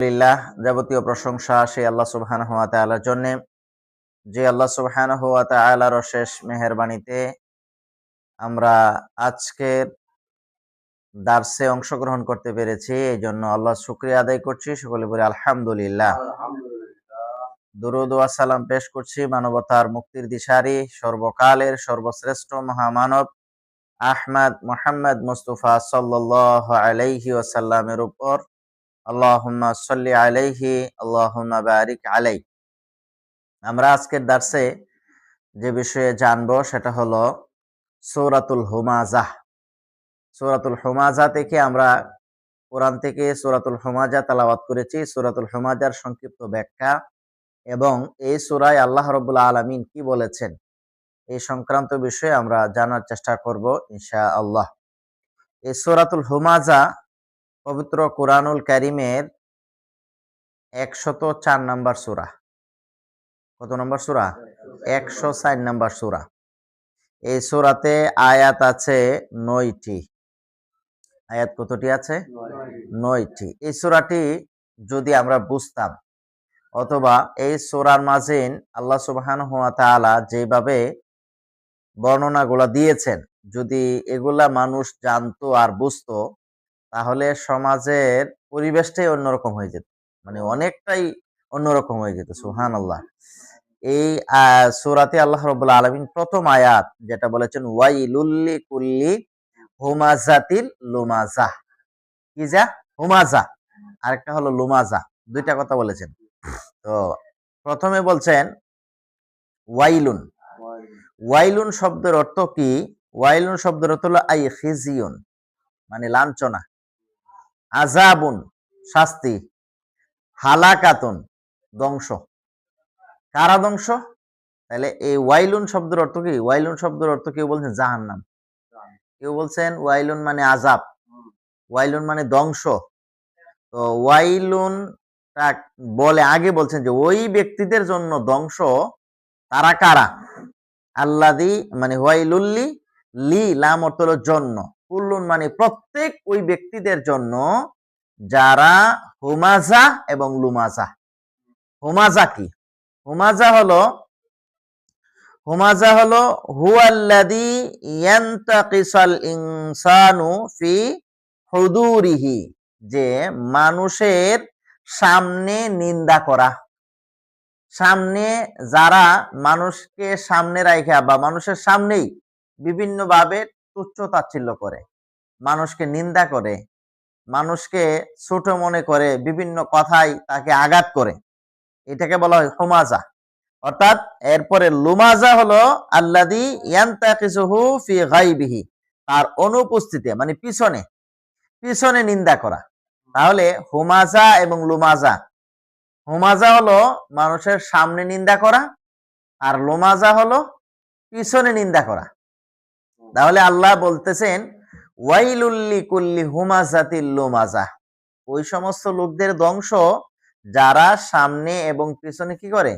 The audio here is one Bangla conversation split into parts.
আলহামদুলিল্লাহ যাবতীয় প্রশংসা সেই আল্লাহ সুবহান হাত তাআলার জন্য। যে আল্লাহ সুবহান হাত তাআলার অশেষ মেহেরবানিতে আমরা আজকের দার্সে অংশগ্রহণ করতে পেরেছি এই জন্য আল্লাহ শুক্রিয়া আদায় করছি সকলে বলে আলহামদুলিল্লাহ। দুরুদুয়া সালাম পেশ করছি মানবতার মুক্তির দিশারি সর্বকালের সর্বশ্রেষ্ঠ মহামানব আহমদ মোহাম্মদ মুস্তফা সাল্লাল্লাহু আলাইহি ওয়াসাল্লামের উপর। আল্লাহুম্মা সাল্লি আলাইহি, আল্লাহুম্মা বারিক আলাই। আমরা আজকের দার্সে যে বিষয়ে জানব সেটা হলো সূরাতুল হুমাজাহ। সূরাতুল হুমাজা থেকে আমরা কোরআন থেকে সূরাতুল হুমাজা তেলাওয়াত করেছি। সূরাতুল হুমাজার সংক্ষিপ্ত ব্যাখ্যা এবং এই সূরায় আল্লাহ রাব্বুল আলামিন কি বলেছেন এই সংক্রান্ত বিষয়ে আমরা জানার চেষ্টা করব ইনশাআল্লাহ। এই সূরাতুল হুমাজা পবিত্র কোরআনুল কারিমের একশত চার নম্বর সুরা। কত নম্বর সুরা? একশো চার নম্বর সুরা। এই সুরাতে আয়াত আছে নয়টি। আয়াত কতটি আছে? নয়টি। এই সুরাটি যদি আমরা বুঝতাম, অথবা এই সুরার মাঝিন আল্লাহ সুবহান হুয়া তাআলা যেভাবে বর্ণনাগুলা দিয়েছেন, যদি এগুলা মানুষ জানতো আর বুঝতো তাহলে সমাজের পরিবেশটাই অন্যরকম হয়ে যেত। মানে অনেকটাই অন্যরকম হয়ে যেত সুহান আল্লাহ এই সুরাতে আল্লাহ রবুল্লা আলমিন প্রথম আয়াত যেটা বলেছেন ওয়াইলুল্লি কুল্লি হুমাজাতিল লুমাজা। কি যা? হুমাজা। আরেকটা হলো লুমাজা, দুইটা কথা বলেছেন। তো প্রথমে বলছেন, ওয়াইলুন। ওয়াইলুন শব্দের অর্থ কি? ওয়াইলুন শব্দের অর্থ হলো, আই খিজিউন। মানে লাঞ্ছনা। আজাবুন শাস্তি। হালাকাতুন, ধ্বংস। কারা ধ্বংস? তাহলে এই ওয়াইলুন শব্দের অর্থ কি? ওয়াইলুন শব্দের অর্থ কেউ বলছেন জাহান্নাম। কেউ বলছেন ওয়াইলুন মানে আজাব ওয়াইলুন মানে ধ্বংস। তো ওয়াইলুন বলে, আগে বলছেন যে ওই ব্যক্তিদের জন্য ধ্বংস তারা কারা? আল্লাদি মানে ওয়াইলুল্লি লি লাম অর্থ জন্য। কুল্লুন মানে প্রত্যেক ওই ব্যক্তিদের জন্য যারা হুমাজা এবং লুমাজা। হুমাজা কি? হুমাজা হলো হুমাজা হলো হুয়াল্লাদি ইয়ান্তাকিসাল ইনসানু ফি হুদুরিহি, যে মানুষের সামনে নিন্দা করা। সামনে যারা মানুষকে সামনে রাখা বা মানুষের সামনেই বিভিন্নভাবে তুচ্ছ তাচ্ছিল্য করে, মানুষকে নিন্দা করে, মানুষকে ছোট মনে করে, বিভিন্ন কথাই তাকে আঘাত করে। এটাকে বলা হয় হোমাজা। অর্থাৎ এরপরে লুমাজা হলো গাইবিহি তার অনুপস্থিতি মানে পিছনে পিছনে নিন্দা করা। তাহলে হোমাজা এবং লুমাজা, হোমাজা হলো মানুষের সামনে নিন্দা করা আর লোমাজা হলো পিছনে নিন্দা করা। তাহলে আল্লাহ বলতেছেন ওয়াইলুল্লি কুল্লি হুমাজাতিল লোমাজা ওই সমস্ত লোকদের ধ্বংস যারা সামনে এবং পিছনে কি করে?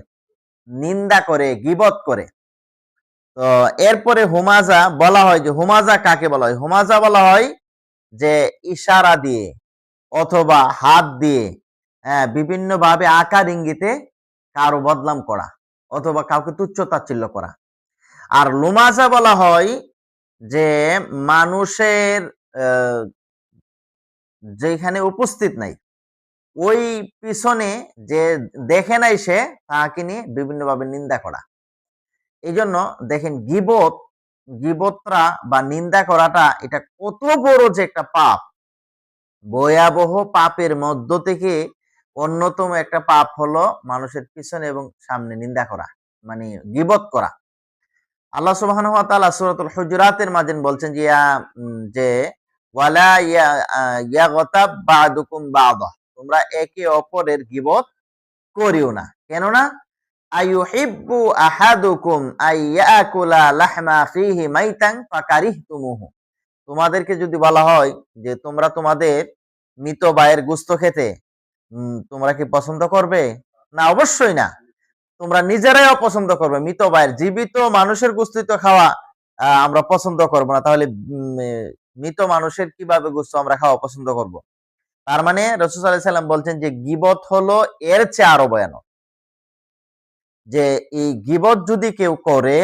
নিন্দা করে, গিবত করে। তো এরপরে হুমাজা বলা হয় যে, হুমাজা কাকে বলা হয়? হুমাজা বলা হয় যে, ইশারা দিয়ে অথবা হাত দিয়ে হ্যাঁ বিভিন্ন ভাবে আকার ইঙ্গিতে কারও বদলাম করা অথবা কাউকে তুচ্ছ তাচ্ছিল্য করা। আর লুমাজা বলা হয় যে মানুষের যেখানে উপস্থিত নাই, ওই পিছনে যে দেখে নাই সে তাকে নিয়ে বিভিন্নভাবে নিন্দা করা। এই জন্য দেখেন গিবত, গিবতরা বা নিন্দা করাটা এটা কত বড় যে একটা পাপ। ভয়াবহ পাপের মধ্য থেকে অন্যতম একটা পাপ হলো মানুষের পিছনে এবং সামনে নিন্দা করা মানে গিবত করা। আল্লাহ সুবহান ওয়া তাআলা সূরাতুল হুজুরাতের মাঝে বলছেন যে যে, ওয়ালা ইয়াগতাব বাদুকুম বাদা। তোমরা একে অপরের গিবত করিও না। কেননা, আইয়ুহিব্বু আহাদুকুম আইয়াকুলা লাহমা ফিহি মাইতান ফাকারিহতুমুহু। তোমাদেরকে যদি বলা হয় যে, তোমরা তোমাদের মৃত ভাইয়ের গুস্ত খেতে তোমরা কি পছন্দ করবে? না, অবশ্যই না। তোমরা নিজেরাই অপছন্দ করবে। মৃত ভাইয়ের জীবিত মানুষের গুস্তিত খাওয়া আমরা পছন্দ করব না। তাহলে মৃত মানুষের কীভাবে গুস্ত আমরা খাওয়া পছন্দ করব? তার মানে রসুল সাল্লাম বলছেন যে, গিবত হলো এর চেয়ে আরও ভয়ানক। যে, এই গিবত যদি কেউ করে,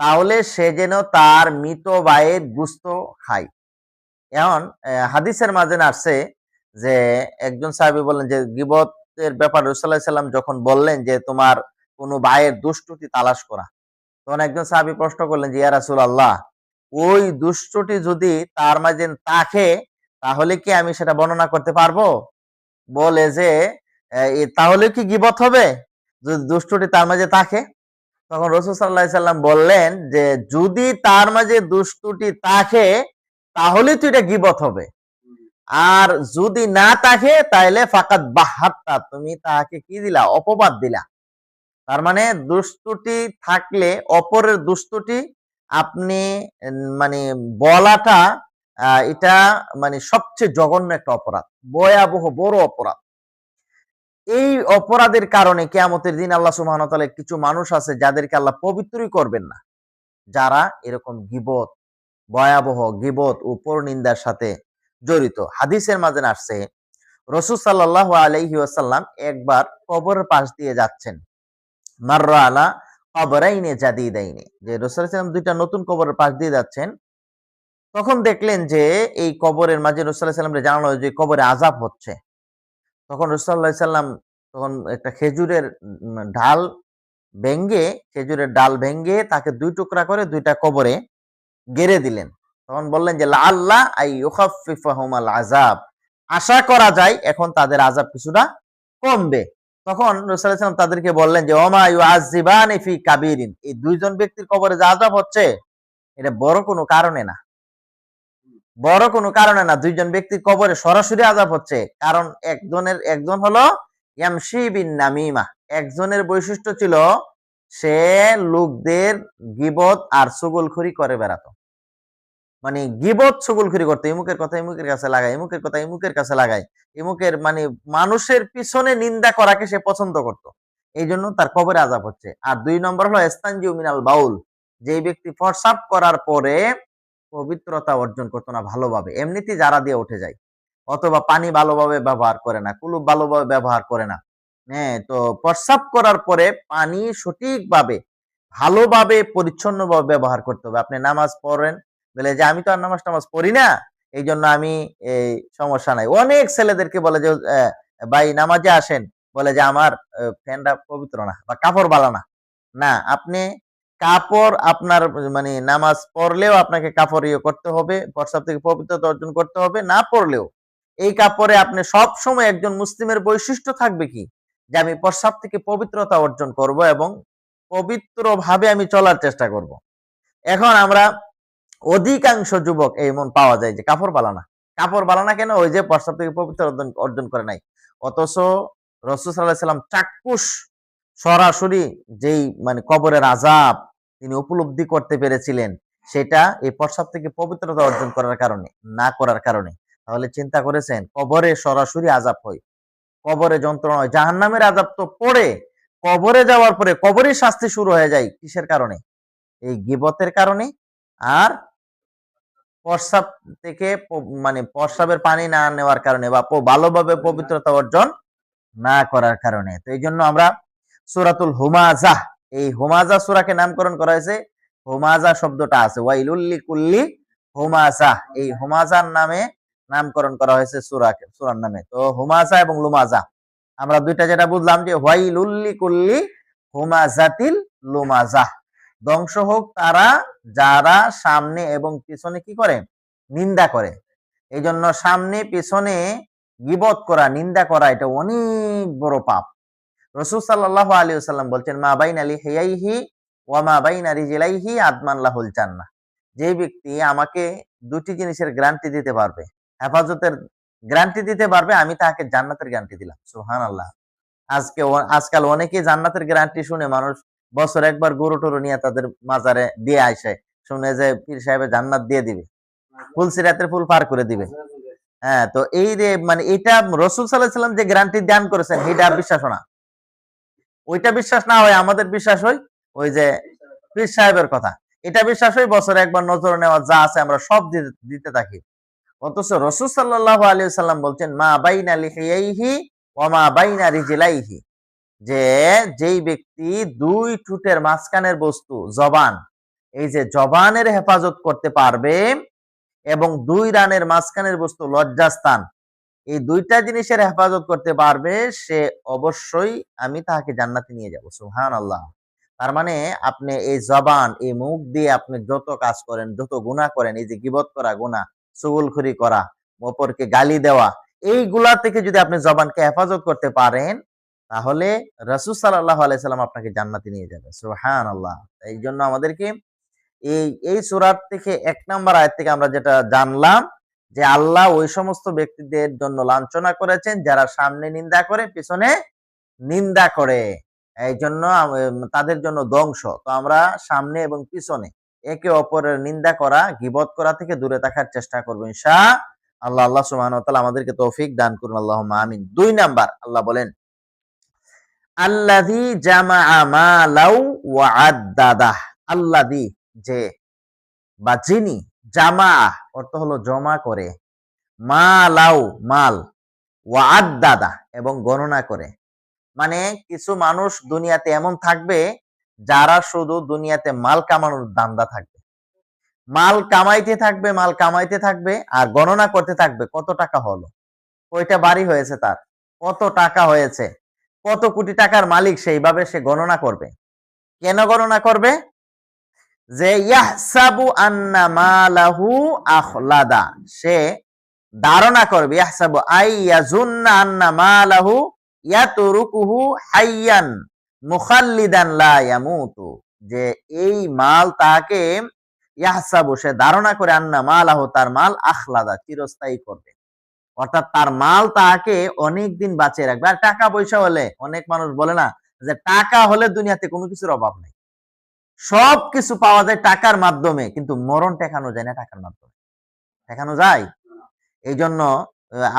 তাহলে সে যেন তার মৃত ভাইয়ের গুস্ত খায়। এখন হাদিসের মাঝে আসছে যে, একজন সাহেবী বললেন যে, গিবতের ব্যাপারে রসুল্লাহ সাল্লাম যখন বললেন যে, তোমার কোনো ভাইয়ের দুষ্টুটি তালাশ করা। তখন একজন সাহাবী প্রশ্ন করলেন যে ইয়া রাসূল আল্লাহ ওই দুষ্টটি যদি তার মাঝে তাকে তাহলে কি আমি সেটা বর্ণনা করতে পারব? বলে যে তাহলে কি গিবত হবে যদি দুষ্টটি তার মাঝে থাকে? তখন রসুল সাল্লাহ সাল্লাম বললেন যে, যদি তার মাঝে দুষ্টুটি থাকে, তাহলে তো এটা গিবত হবে। আর যদি না থাকে তাহলে ফাকাত বাহাত্তা, তুমি তাহাকে কি দিলা? অপবাদ দিলা। তার মানে দুষ্টুটি থাকলে অপরের দুষ্টুটি আপনি মানে বলাটা এটা মানে সবচেয়ে জঘন্য একটা অপরাধ, ভয়াবহ বড় অপরাধ। এই অপরাধের কারণে কেয়ামতের দিন আল্লাহ সুবহানাহু কিছু মানুষ আছে যাদেরকে আল্লাহ পবিত্রই করবেন না। যারা এরকম গিবত, ভয়াবহ গিবত ও পরনিন্দার সাথে জড়িত। হাদিসের মাঝে আসছে, রসুল সাল্লাল্লাহু আলাইহি ওয়াসাল্লাম একবার কবরের পাশ দিয়ে যাচ্ছেন। মাররা আলা কবরাইনে জাদিদাইনে। যে রসুল দুইটা নতুন কবরের পাশ দিয়ে যাচ্ছেন, তখন দেখলেন যে এই কবরের মাঝে রসুল্লাহ সাল্লামকে জানানো যে কবরে আজাব হচ্ছে। তখন রসুল্লাহ সাল্লাম তখন একটা খেজুরের ঢাল ভেঙ্গে খেজুরের ডাল ভেঙ্গে তাকে দুই টুকরা করে দুইটা কবরে গেড়ে দিলেন। তখন বললেন যে আল্লাহ আই ইউখাফিফাহুমাল আজাব আশা করা যায় এখন তাদের আজাব কিছুটা কমবে। তখন রসুলাম তাদেরকে বললেন যে, ওমা ইউ আজিবান ফি কাবিরিন। এই দুইজন ব্যক্তির কবরে যে আজাব হচ্ছে, এটা বড় কোনো কারণে না। বড় কোনো কারণে না, দুইজন ব্যক্তির কবরে সরাসরি আজাব হচ্ছে। কারণ একজনের, একজন হলো ইয়ামশি নামিমা। একজনের বৈশিষ্ট্য ছিল, সে লোকদের গিবত আর সুগলখুরি করে বেড়াতো। মানে গিবত সুগলখুরি করতো, ইমুকের কথা ইমুকের কাছে লাগায়, ইমুকের কথা ইমুকের কাছে লাগায়। ইমুকের মানে মানুষের পিছনে নিন্দা করাকে সে পছন্দ করত। এই জন্য তার কবরে আজাব হচ্ছে। আর দুই নম্বর হলো মিনাল বাউল। যে ব্যক্তি ফরসাপ করার পরে পবিত্রতা অর্জন করতো না ভালোভাবে, এমনিতেই যারা দিয়ে উঠে যায়। অথবা পানি ভালোভাবে ব্যবহার করে না, কুলুপ ভালোভাবে ব্যবহার করে না। হ্যাঁ তো প্রস্রাব করার পরে পানি সঠিকভাবে, ভালোভাবে, পরিচ্ছন্নভাবে ব্যবহার করতে হবে। আপনি নামাজ পড়েন বলে যে, আমি তো আর নামাজ টামাজ পড়ি না এই জন্য আমি এই সমস্যা নাই। অনেক ছেলেদেরকে বলে যে ভাই নামাজে আসেন। বলে যে, আমার ফ্যানটা পবিত্র না বা কাপড় বালা না। আপনি কাপড় আপনার মানে নামাজ পড়লেও আপনাকে কাপড় ইয়ে করতে হবে প্রস্রাব থেকে পবিত্রতা অর্জন করতে হবে, না পড়লেও। এই কাপড়ে আপনি সব সময় একজন মুসলিমের বৈশিষ্ট্য থাকবে কি? যে, আমি প্রস্রাব থেকে পবিত্রতা অর্জন করব এবং পবিত্রভাবে আমি চলার চেষ্টা করব। এখন আমরা অধিকাংশ যুবক এই মন পাওয়া যায় যে কাপড় বালানা কাপড় বালানা কেন? ওই যে প্রস্রাব থেকে পবিত্র অর্জন করে নাই। অথচ রসুল সাল্লাহ চাক্ষুষ সরাসরি যেই মানে কবরের আজাব তিনি উপলব্ধি করতে পেরেছিলেন, সেটা এই প্রস্রাব থেকে পবিত্রতা অর্জন করার কারণে, না করার কারণে। তাহলে চিন্তা করেছেন, কবরে সরাসরি আজাব হয়। কবরে যন্ত্রণা হয়। জাহান্নামের আজাব তো পড়ে। কবরে যাওয়ার পরে কবরের শাস্তি শুরু হয়ে যায়। কিসের কারণে? এই গিবতের কারণে। আর প্রস্রাব থেকে মানে প্রস্রাবের পানি না নেওয়ার কারণে বা ভালোভাবে পবিত্রতা অর্জন না করার কারণে। তো এই জন্য আমরা সুরাতুল হুমাজা এই হুমাজা সুরাকে নামকরণ করা হয়েছে। হুমাজা শব্দটা আছে। ওয়াইলুল্লি কুল্লি হুমাজা এই হুমাজার নামে নামকরণ করা হয়েছে সুরাকে, সুরার নামে। তো হুমাজা এবং লুমাজা আমরা দুইটা যেটা বুঝলাম যে ওয়াইলুল্লি কুল্লি হুমাজাতিল লুমাজা ধ্বংস হোক তারা, যারা সামনে এবং পিছনে কি করে? নিন্দা করে। এই জন্য সামনে, পিছনে গিবত করা, নিন্দা করা, এটা অনেক বড় পাপ। রসুল সাল্লাহ আলী সাল্লাম বলছেন, মা বাইন আলী হেয়াইহি ওয়া মা বাইন আলী জেলাইহি আদমান লাহুল চান্না যে ব্যক্তি আমাকে দুটি জিনিসের গ্যারান্টি দিতে পারবে, হেফাজতের গ্যারান্টি দিতে পারবে, আমি তাকে জান্নাতের গ্যারান্টি দিলাম। সুহান আল্লাহ আজকে আজকাল অনেকে জান্নাতের গ্যারান্টি শুনে মানুষ বছর একবার গরু টরু নিয়ে তাদের মাজারে দিয়ে আসে। শুনে যে পীর সাহেবের জান্নাত দিয়ে দিবে। ফুল সিরাতের ফুল পার করে দিবে। হ্যাঁ তো এই যে মানে এটা রসুল সাল্লাহ সাল্লাম যে গ্যারান্টি দান করেছেন এটা বিশ্বাস না। ওইটা বিশ্বাস না হয়, আমাদের বিশ্বাস হয় ওই যে পীর সাহেবের কথা। এটা বিশ্বাস হয় বছরে একবার নজর নেওয়া যা আছে আমরা সব দিতে- থাকি। অথচ রসুল সাল্লাহ সাল্লাম বলছেন, মা বাইনা লিহিয়াইহি ওয়া মা বাইনা রিজিলাইহি। যে যেই ব্যক্তি দুই ঠুটের মাঝখানের বস্তু, জবান, এই যে জবানের হেফাজত করতে পারবে এবং দুই রানের মাঝখানের বস্তু লজ্জাস্থান, এই দুইটা জিনিসের হেফাজত করতে পারবে, সে অবশ্যই আমি তাহাকে জান্নাতে নিয়ে যাব সুহান আল্লাহ তার মানে আপনি এই জবান, এই মুখ দিয়ে আপনি যত কাজ করেন, যত গুণা করেন, এই যে গিবত করা গুণা সুগুলখুরি করা, অপরকে গালি দেওয়া, এইগুলা থেকে যদি আপনি জবানকে হেফাজত করতে পারেন তাহলে রসুল সাল্লাহ আলাইসাল্লাম আপনাকে জান্নাতে নিয়ে যাবে। সুহান আল্লাহ এই জন্য আমাদেরকে এই এই সুরাত থেকে এক নম্বর আয়াত থেকে আমরা যেটা জানলাম যে আল্লাহ ওই সমস্ত ব্যক্তিদের জন্য লাঞ্ছনা করেছেন যারা সামনে নিন্দা করে, পিছনে নিন্দা করে। এই জন্য তাদের জন্য ধ্বংস। তো আমরা সামনে এবং পিছনে একে অপরের নিন্দা করা, গিবত করা থেকে দূরে থাকার চেষ্টা করব ইনশা, আল্লাহ আল্লাহ সুবহান আমাদেরকে তৌফিক দান করুন। আল্লাহ আমিন। দুই নাম্বার, আল্লাহ বলেন আল্লাদি জামা মালাউ ওয়া আদাদাহ আল্লাদি যে বা যিনি জামা অর্থ হলো জমা করে মালাউ মাল, ওয়া আদাদা এবং গণনা করে। মানে কিছু মানুষ দুনিয়াতে এমন থাকবে যারা শুধু দুনিয়াতে মাল কামানোর দান্দা থাকবে। মাল কামাইতে থাকবে, মাল কামাইতে থাকবে আর গণনা করতে থাকবে। কত টাকা হলো? কয়টা বাড়ি হয়েছে তার? কত টাকা হয়েছে? কত কোটি টাকার মালিক সেইভাবে সে গণনা করবে? কেন গণনা করবে? যে ইয়াহসাবু আন্না মালাহু আখলাদা। সে ধারণা করবে, ইয়াহসাবু আই ইয়াজুন্না আন্না মালাহু ইয়াতুরুকুহু হাইয়ান মুখাল্লিদান লা ইয়ামুতু। যে এই মাল তাকে ইয়াহসাবু সে ধারণা করে আন্না মালাহু তার মাল আখলাদা চিরস্থায়ী করবে। অর্থাৎ তার মাল তাকে অনেক দিন বাঁচিয়ে রাখবে। আর টাকা পয়সা হলে অনেক মানুষ বলে না যে টাকা হলে দুনিয়াতে কোনো কিছুর অভাব নেই। সব কিছু পাওয়া যায় টাকার মাধ্যমে, কিন্তু মরণ টেকানো যায় না টাকার মাধ্যমে। টেকানো যায়? এই জন্য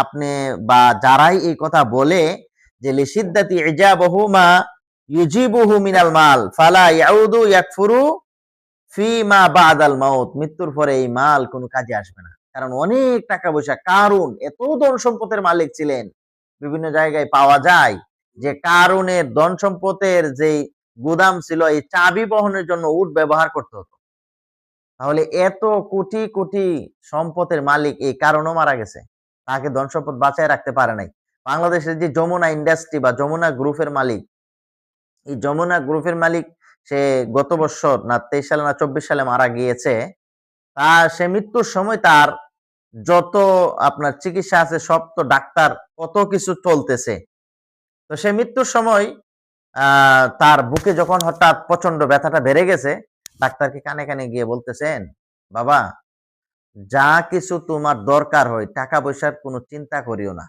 আপনি বা যারাই এই কথা বলে যে লিসিদ্দাতি ইজাবহুমা ইউজিবুহু মিনাল মাল, ফালা ইয়াউদু ইয়াকফুরু ফি মা বাদাল মাউত, মৃত্যুর পরে এই মাল কোনো কাজে আসবে না। কারণ অনেক টাকা পয়সা কারুন এত ধন সম্পদের মালিক ছিলেন, বিভিন্ন জায়গায় পাওয়া যায় যে কারুনের ধন সম্পদের যে গুদাম ছিল, এই চাবি বহনের জন্য উট ব্যবহার করতে হতো। তাহলে এত কোটি কোটি সম্পদের মালিক এই কারণও মারা গেছে। তাকে ধন সম্পদ বাঁচায় রাখতে পারে নাই। বাংলাদেশের যে যমুনা ইন্ডাস্ট্রি বা যমুনা গ্রুপের মালিক, এই যমুনা গ্রুপের মালিক সে গত বছর না, তেইশ সালে না, চব্বিশ সালে মারা গিয়েছে। তা সে মৃত্যুর সময় তার যত আপনার চিকিৎসা আছে, সব তো ডাক্তার, কত কিছু চলতেছে। তো সে মৃত্যুর সময় তার বুকে যখন হঠাৎ প্রচণ্ড ব্যথাটা বেড়ে গেছে, ডাক্তারকে কানে কানে গিয়ে বলতেছেন, বাবা, যা কিছু তোমার দরকার হয়, টাকা পয়সার কোনো চিন্তা করিও না।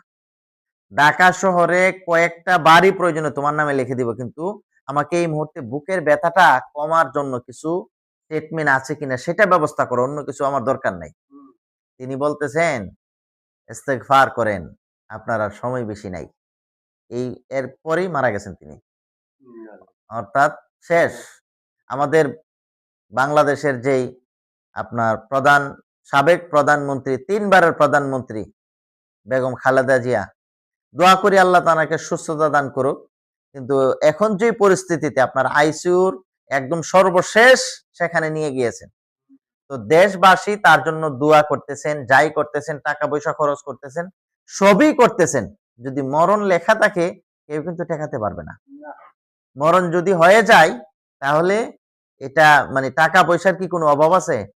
ঢাকা শহরে কয়েকটা বাড়ি প্রয়োজনে তোমার নামে লিখে দিব, কিন্তু আমাকে এই মুহূর্তে বুকের ব্যথাটা কমার জন্য কিছু ট্রিটমেন্ট আছে কিনা, সেটা ব্যবস্থা করো, অন্য কিছু আমার দরকার নাই। তিনি বলতেছেন, ইস্তেগফার করেন, আপনার আর সময় বেশি নাই। এই এর পরেই মারা গেছেন তিনি। অর্থাৎ শেষ। আমাদের বাংলাদেশের যেই আপনার প্রধান, সাবেক প্রধানমন্ত্রী, তিনবারের প্রধানমন্ত্রী বেগম খালেদা জিয়া, দোয়া করি আল্লাহ তানাকে সুস্থতা দান করুক। কিন্তু এখন যে পরিস্থিতিতে আপনার আইসিউর একদম সর্বশেষ সেখানে নিয়ে গিয়েছেন। তো দেশবাসী তার জন্য দোয়া করতেছেন, যাই করতেছেন, টাকা পয়সা খরচ করতেছেন, সবই করতেছেন। যদি মরণ লেখা থাকে, কেউ কিন্তু ঠেকাতে পারবে না। মরণ যদি হয়ে যায়, তাহলে এটা মানে টাকা পয়সার কি কোনো অভাব আছে?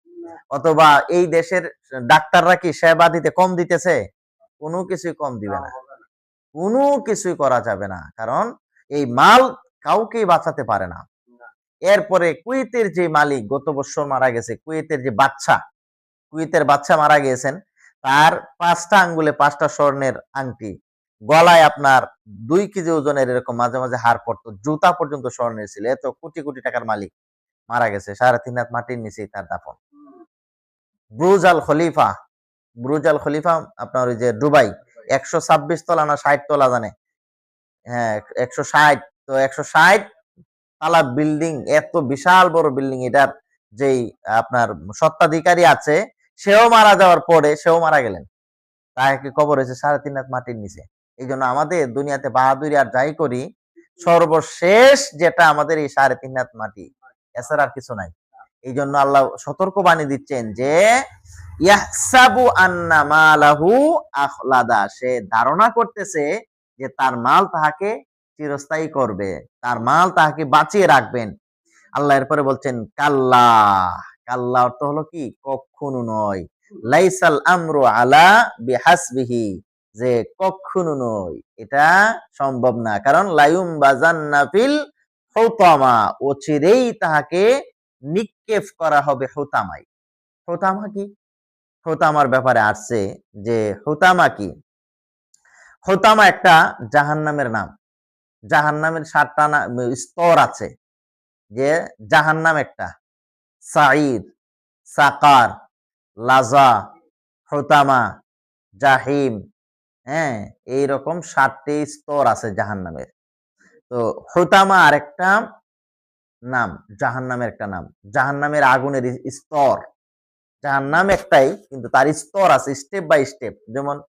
অথবা এই দেশের ডাক্তাররা কি সেবা দিতে কম দিতেছে? কোনো কিছুই কম দিবে না। কোনো কিছুই করা যাবে না। কারণ এই মাল কাউকেই বাঁচাতে পারে না। এরপরে কুয়েতের যে মালিক, গত বছর মারা গেছে, কুয়েতের যে বাচ্চা কুয়েতের বাচ্চা মারা গিয়েছেন, তার পাঁচটা আঙ্গুলে, পাঁচটা স্বর্ণের আংটি, গলায় আপনার দুই কেজি ওজনের এরকম মাঝে মাঝে হার পড়তো, জুতা পর্যন্ত স্বর্ণের ছিল, এত কোটি কোটি টাকার মালিক মারা গেছে, সাড়ে তিন হাত মাটির নিচে তার দাফন। ব্রুজ আল খলিফা, ব্রুজ আল খলিফা আপনার ওই যে দুবাই, একশো ছাব্বিশ তলা না ষাট তলা জানে? হ্যাঁ একশো ষাট, তো একশো ষাট তালা বিল্ডিং এত বিশাল বড় বিল্ডিং এটার যেই, আপনার সত্ত্বাধিকারী আছে, সেও মারা যাওয়ার পরে সেও মারা গেলেন। তাকে কবর হয়েছে সাড়ে তিন হাত মাটির নিচে। এই জন্য আমাদের দুনিয়াতে বাহাদুরি আর যাই করি, সর্বশেষ যেটা আমাদের এই সাড়ে তিন হাত মাটি, এছাড়া আর কিছু নাই। এই জন্য আল্লাহ সতর্ক বাণী দিচ্ছেন যে আন্না সে ধারণা করতেছে যে তার মাল তাহাকে চিরস্থায়ী করবে। তার মাল তাহাকে বাঁচিয়ে রাখবেন। আল্লাহ এরপরে বলছেন, কাল্লা। কাল্লা অর্থ হলো কি? কখনো নয়। লাইসাল আমরু আলা বিহাসবিহি। যে কখনো নয়। এটা সম্ভব না। কারণ লায়ুম বাজান্না ফিল হুতামা। অচিরেই তাহাকে নিক্ষেপ করা হবে হুতামাই হুতামা কি? হুতামার ব্যাপারে আসছে যে হুতামা কি? হুতামা একটা জাহান্নামের নাম। জাহান্নামের সাতটা না- স্তর আছে। যে জাহান্নাম একটা। সাঈদ, সাকার, লাজা, হুতামা, জাহিম হ্যাঁ এইরকম সাতটি স্তর আছে জাহান্নামের। তো হুতামা আরেকটা নাম, জাহান্নামের একটা নাম। জাহান্নামের আগুনের স্তর। স্তর জাহান্নাম একটাই, কিন্তু তার স্তর আছে, স্টেপ বাই স্টেপ। যেমন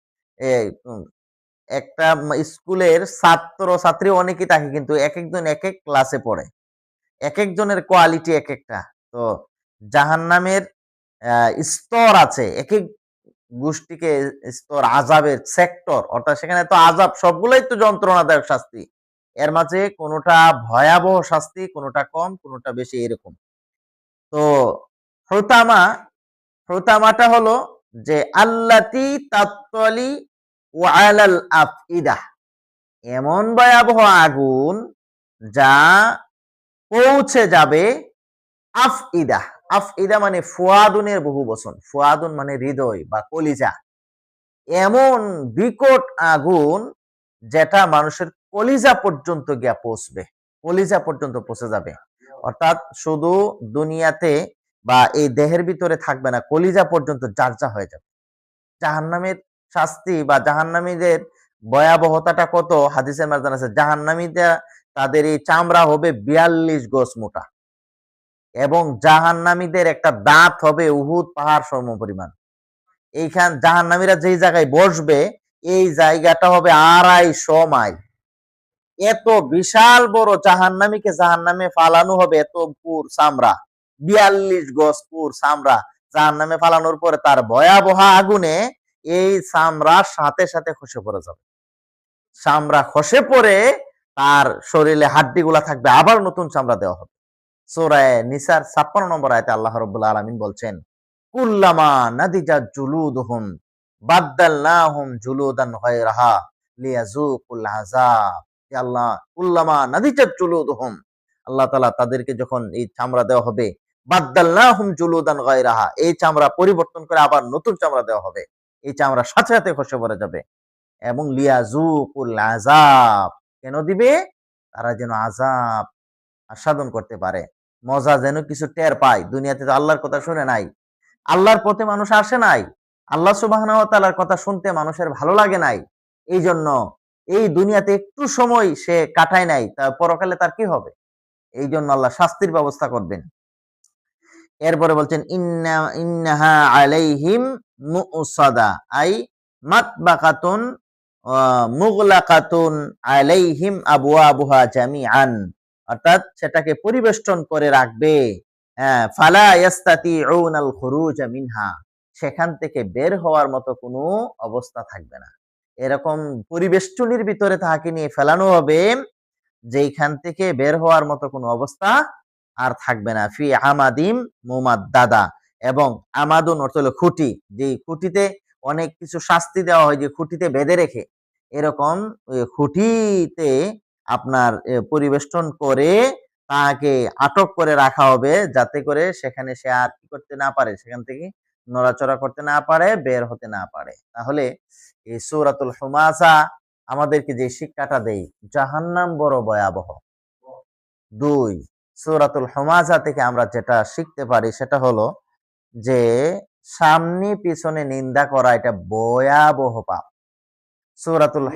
একটা স্কুলের ছাত্র, ছাত্রী অনেকেই থাকে, কিন্তু এক একজন এক এক ক্লাসে পড়ে। এক একজনের কোয়ালিটি এক একটা তো জাহান্নামের স্তর আছে এক এক গোষ্ঠীকে স্তর আজাবের সেক্টর অর্থাৎ সেখানে তো আজাব সবগুলোই তো যন্ত্রণাদায়ক শাস্তি। এর মাঝে কোনোটা ভয়াবহ শাস্তি, কোনোটা কম, কোনোটা বেশি, এরকম। তো হুতামা হুতামাটা হলো যে, আল্লাতি তাত্তলি ওয়ালাল আফইদা। এমন ভয়াবহ আগুন যা পৌঁছে যাবে আফইদা। আফইদা মানে ফুয়াদুনের বহু বচন। ফুয়াদুন মানে হৃদয় বা কলিজা। এমন বিকট আগুন যেটা মানুষের কলিজা পর্যন্ত গিয়া পৌঁছবে। কলিজা পর্যন্ত পৌঁছে যাবে। অর্থাৎ শুধু দুনিয়াতে বা এই দেহের ভিতরে থাকবে না, কলিজা পর্যন্ত যার্জা হয়ে যাবে। জাহান্নামের শাস্তি বা জাহান্নামীদের ভয়াবহতাটা কত? হাদিসের মাঝে আছে, জাহান্নামীরা তাদের এই চামড়া হবে বিয়াল্লিশ গজ মোটা এবং জাহান্নামীদের একটা দাঁত হবে উহুদ পাহাড় সম পরিমাণ এইখান জাহান্নামীরা যেই জায়গায় বসবে, এই জায়গাটা হবে আড়াইশো মাইল। এত বিশাল বড় জাহান্নামীকে জাহান্নামে ফালানো হবে এত পুর চামড়া, বিয়াল্লিশ গজ পুর চামড়া জাহান্নামে ফালানোর পরে তার ভয়াবহ আগুনে এই চামড়ার সাথে সাথে খসে পড়ে যাবে। চামড়া খসে পড়ে তার শরীরে হাড্ডিগুলা থাকবে, আবার নতুন চামড়া দেওয়া হবে। সোরায় নিসার ছাপ্পান্ন নম্বর আয়তে আল্লাহ রব্বুল্লাহ আলমিন বলছেন, কুল্লামা জুলুদহুম বাদ্দালনাহুম জুলুদান আল্লাহ, কুল্লামা আল্লাহ তাদেরকে যখন এই চামড়া দেওয়া হবে, বাদ্দালনাহুম জুলুদান গায়রাহা, এই চামড়া পরিবর্তন করে আবার নতুন চামড়া দেওয়া হবে। এই চামড়া সাথে সাথে খসে পড়ে যাবে। এবং লিয়াযুকুল আযাব, কেন দিবে? তারা যেন আযাব আস্বাদন করতে পারে। মজা যেন কিছু টের পায়। দুনিয়াতে তো আল্লাহর কথা শুনে নাই। আল্লাহর পথে মানুষ আসে নাই। আল্লাহ সুবাহর কথা শুনতে মানুষের ভালো লাগে নাই। এই জন্য এই দুনিয়াতে একটু সময় সে কাটায় নাই। তার পরকালে তার কি হবে? এই জন্য আল্লাহ শাস্তির ব্যবস্থা করবেন। এরপরে বলছেন ইন্না ইন্নাহা আলাইহিম মুসাদা আই মাতবাকাতুন মুগলাকাতুন আলাইহিম অর্থাৎ সেটাকে পরিবেষ্টন করে রাখবে। হ্যাঁ, ফালা ইয়াস্তাতিউনাল খুরুজ মিনহা সেখান থেকে বের হওয়ার মতো কোনো অবস্থা থাকবে না। এরকম পরিবেষ্টনীর ভিতরে তাহাকে নিয়ে ফেলানো হবে যেখান থেকে বের হওয়ার মতো কোনো অবস্থা আর থাকবে না। ফি আমাদিম মোমাদ মুমাদ্দাদা। এবং আমাদুন অর্থ হলো খুঁটি। যে খুঁটিতে অনেক কিছু শাস্তি দেওয়া হয়, যে খুঁটিতে বেঁধে রেখে, এরকম খুঁটিতে আপনার পরিবেষ্টন করে তাকে আটক করে রাখা হবে, যাতে করে সেখানে সে আর কি করতে না পারে, সেখান থেকে নড়াচড়া করতে না পারে, বের হতে না পারে। তাহলে এই সূরাতুল হুমাসা আমাদেরকে যে শিক্ষাটা দেয়, জাহান্নাম বড় ভয়াবহ। দুই সূরাতুল হমাজা থেকে আমরা যেটা শিখতে পারি সেটা হলো যে সামনে পিছনে নিন্দা করা এটা বয়াবহ পাপ। সুরাতুল